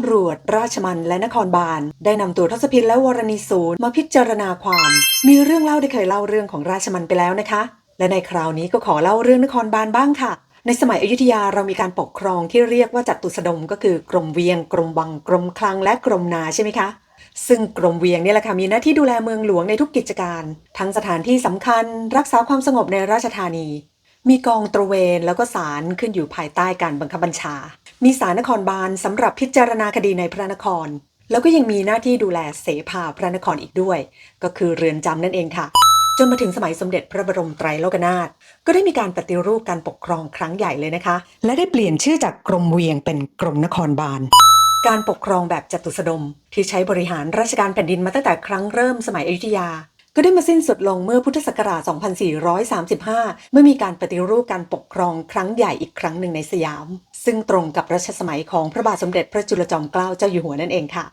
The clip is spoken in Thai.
ำรวจ ราชมัญและนครบาล ได้นำตัวทศพินและวรณีสูตรมาพิจารณาความ มีเรื่องเล่าได้เคยเล่าเรื่องของราชมัญไปแล้วนะคะ และในคราวนี้ก็ขอเล่าเรื่องนครบาลบ้างค่ะ ในสมัยอยุธยาเรามีการปกครองที่เรียกว่าจัตุสดมก็คือกรมเวียง กรมวัง กรมคลังและกรมนาใช่ไหมคะซึ่งกรมเวียงนี่แหละค่ะมีหน้าที่ดูแลเมืองหลวงในทุกกิจการ ทั้งสถานที่สำคัญ รักษาความสงบในราชธานี มีกองตระเวนแล้วก็ศาลขึ้นอยู่ภายใต้การบังคับบัญชา มีศาลนครบาลสำหรับพิจารณาคดีในพระนคร แล้วก็ยังมีหน้าที่ดูแลเสภาพระนครอีกด้วย ก็คือเรือนจำนั่นเองค่ะ จนมาถึงสมัยสมเด็จพระบรมไตรโลกนาถก็ได้มีการปฏิรูปการปกครองครั้งใหญ่เลยนะคะ และได้เปลี่ยนชื่อจากกรมเวียงเป็นกรมนครบาลการปกครองแบบจตุสดม ที่ใช้บริหารราชการแผ่นดินมาตั้งแต่ครั้งเริ่มสมัยอยุธยา ก็ได้มาสิ้นสุดลงเมื่อพุทธศักราช 2435 เมื่อมีการปฏิรูปการปกครองครั้งใหญ่อีกครั้งหนึ่งในสยาม ซึ่งตรงกับรัชสมัยของพระบาทสมเด็จพระจุลจอมเกล้าเจ้าอยู่หัวนั่นเองค่ะ